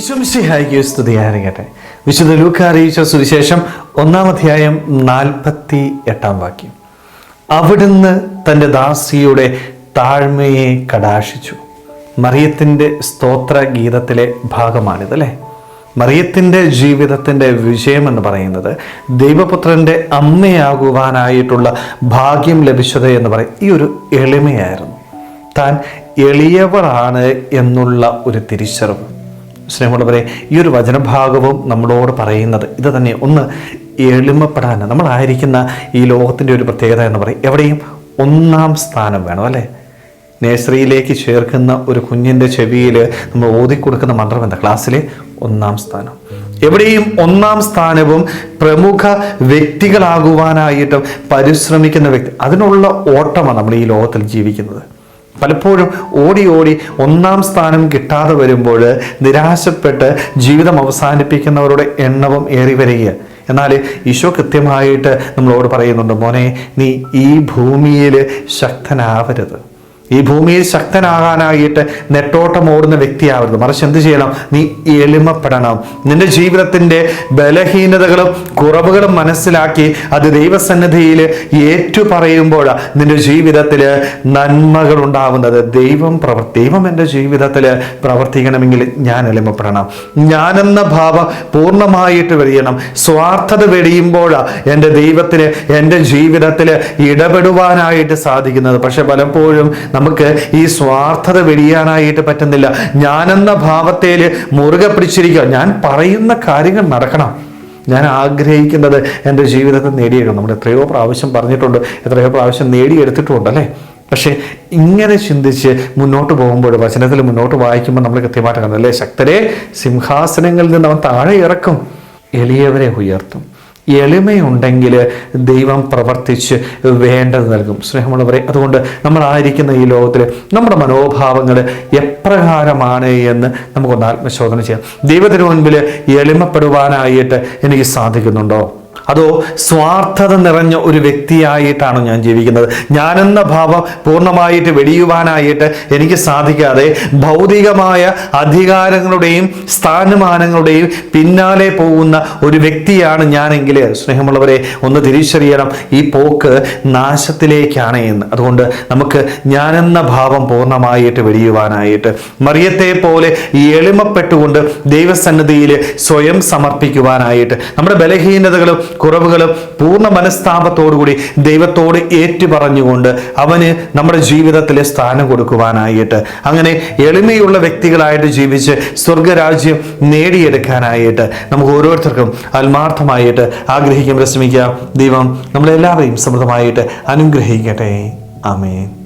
ഈശ്വമിശിഹായിക്ക് സ്തുതിയായിരിക്കട്ടെ വിശുദ്ധ ലൂക്ക അറിയിച്ച സുവിശേഷം ഒന്നാം അധ്യായം നാൽപ്പത്തി എട്ടാം വാക്യം. അവിടുന്ന് തന്റെ ദാസിയുടെ താഴ്മയെ കടാശിച്ചു മറിയത്തിന്റെ സ്തോത്ര ഗീതത്തിലെ ഭാഗമാണിത് അല്ലേ? മറിയത്തിന്റെ ജീവിതത്തിന്റെ വിജയം എന്ന് പറയുന്നത് ദൈവപുത്രന്റെ അമ്മയാകുവാനായിട്ടുള്ള ഭാഗ്യം ലഭിച്ചത് എന്ന് പറയും. ഈ ഒരു എളിമയായിരുന്നു. താൻ എളിയവളാണ് എന്നുള്ള ഒരു തിരിച്ചറിവ്. സ്നേഹമുള്ളവരെ ഈ ഒരു വചനഭാഗവും നമ്മളോട് പറയുന്നത് ഇത് തന്നെ ഒന്ന് എളിമപ്പെടാൻ നമ്മളായിരിക്കുന്ന ഈ ലോകത്തിന്റെ ഒരു പ്രത്യേകത എന്ന് പറയും. എവിടെയും ഒന്നാം സ്ഥാനം വേണം അല്ലേ? നേഴ്സറിയിലേക്ക് ചേർക്കുന്ന ഒരു കുഞ്ഞിന്റെ ചെവിയിൽ നമ്മൾ ഓതിക്കൊടുക്കുന്ന മന്ത്രം എന്താ? ക്ലാസ്സിലെ ഒന്നാം സ്ഥാനം. എവിടെയും ഒന്നാം സ്ഥാനവും പ്രമുഖ വ്യക്തികളാകുവാനായിട്ടും പരിശ്രമിക്കുന്ന വ്യക്തി. അതിനുള്ള ഓട്ടമാണ് നമ്മൾ ഈ ലോകത്തിൽ ജീവിക്കുന്നത്. പലപ്പോഴും ഓടി ഓടി ഒന്നാം സ്ഥാനം കിട്ടാതെ വരുമ്പോൾ നിരാശപ്പെട്ട് ജീവിതം അവസാനിപ്പിക്കുന്നവരുടെ എണ്ണവും ഏറി വരിക. എന്നാൽ ഈശോ കൃത്യമായിട്ട് നമ്മളോട് പറയുന്നുണ്ട് മോനെ നീ ഈ ഭൂമിയിൽ ശക്തനാവരുത്. ഈ ഭൂമിയിൽ ശക്തനാകാനായിട്ട് നെട്ടോട്ടം ഓടുന്ന വ്യക്തിയാവരുത്. മറിച്ച് എന്ത് ചെയ്യണം? നീ എളിമപ്പെടണം. നിന്റെ ജീവിതത്തിന്റെ ബലഹീനതകളും കുറവുകളും മനസ്സിലാക്കി അത് ദൈവസന്നിധിയിൽ ഏറ്റു പറയുമ്പോൾ നിന്റെ ജീവിതത്തിൽ നന്മകൾ ഉണ്ടാവുന്നത് ദൈവം പ്രവർ ദൈവം എന്റെ ജീവിതത്തിൽ പ്രവർത്തിക്കണമെങ്കിൽ ഞാൻ എളിമപ്പെടണം. ഞാനെന്ന ഭാവം പൂർണമായിട്ട് വെടിയണം സ്വാർത്ഥത വെടിയുമ്പോഴാണ് എന്റെ ദൈവത്തിന് എന്റെ ജീവിതത്തിൽ ഇടപെടുവാനായിട്ട് സാധിക്കുന്നത്. പക്ഷെ പലപ്പോഴും നമുക്ക് ഈ സ്വാർത്ഥത വെടിയാനായിട്ട് പറ്റുന്നില്ല. ഞാനെന്ന ഭാവത്തിൽ മുറുകെ പിടിച്ചിരിക്കുക. ഞാൻ പറയുന്ന കാര്യങ്ങൾ നടക്കണം. ഞാൻ ആഗ്രഹിക്കുന്നത് എന്റെ ജീവിതത്തിൽ നേടിയെടുക്കണം. നമ്മൾ എത്രയോ പ്രാവശ്യം പറഞ്ഞിട്ടുണ്ട്. എത്രയോ പ്രാവശ്യം നേടിയെടുത്തിട്ടുണ്ട് അല്ലേ? പക്ഷേ ഇങ്ങനെ ചിന്തിച്ച് മുന്നോട്ട് പോകുമ്പോൾ വചനത്തിൽ മുന്നോട്ട് വായിക്കുമ്പോൾ നമ്മൾ കൃത്യമായിട്ട് കാണുന്നത് അല്ലേ? ശക്തരെ സിംഹാസനങ്ങളിൽ നിന്ന് അവൻ താഴെ ഇറക്കും. എളിയവരെ ഉയർത്തും. എളിമയുണ്ടെങ്കിൽ ദൈവം പ്രവർത്തിച്ച് വേണ്ടത് നൽകും. സ്നേഹമുള്ളവരെ അതുകൊണ്ട് നമ്മളായിരിക്കുന്ന ഈ ലോകത്തിൽ നമ്മുടെ മനോഭാവങ്ങൾ എപ്രകാരമാണ് എന്ന് നമുക്കൊന്ന് ആത്മശോധന ചെയ്യാം. ദൈവത്തിന് മുൻപിൽ എളിമപ്പെടുവാനായിട്ട് എനിക്ക് സാധിക്കുന്നുണ്ടോ? അതോ സ്വാർത്ഥത നിറഞ്ഞ ഒരു വ്യക്തിയായിട്ടാണ് ഞാൻ ജീവിക്കുന്നത്? ഞാനെന്ന ഭാവം പൂർണമായിട്ട് വെടിയുവാനായിട്ട് എനിക്ക് സാധിക്കാതെ ഭൗതികമായ അധികാരങ്ങളുടെയും സ്ഥാനമാനങ്ങളുടെയും പിന്നാലെ പോകുന്ന ഒരു വ്യക്തിയാണ് ഞാനെങ്കിൽ. സ്നേഹമുള്ളവരെ ഒന്ന് തിരിച്ചറിയണം. ഈ പോക്ക് നാശത്തിലേക്കാണ് എന്ന്. അതുകൊണ്ട് നമുക്ക് ഞാനെന്ന ഭാവം പൂർണമായിട്ട് വെടിയുവാനായിട്ട് മറിയത്തെ പോലെ എളിമപ്പെട്ടുകൊണ്ട് ദൈവസന്നിധിയിൽ സ്വയം സമർപ്പിക്കുവാനായിട്ട് നമ്മുടെ ബലഹീനതകളും കുറവുകളും പൂർണ മനസ്താപത്തോടുകൂടി ദൈവത്തോട് ഏറ്റുപറഞ്ഞുകൊണ്ട് അവന് നമ്മുടെ ജീവിതത്തിൽ സ്ഥാനം കൊടുക്കുവാനായിട്ട് അങ്ങനെ എളിമയുള്ള വ്യക്തികളായിട്ട് ജീവിച്ച് സ്വർഗരാജ്യം നേടിയെടുക്കാനായിട്ട് നമുക്ക് ഓരോരുത്തർക്കും ആത്മാർത്ഥമായിട്ട് ആഗ്രഹിക്കാൻ പ്രശ്രമിക്കാം ദൈവം നമ്മളെല്ലാവരെയും സമൃദ്ധമായിട്ട് അനുഗ്രഹിക്കട്ടെ. ആമേൻ.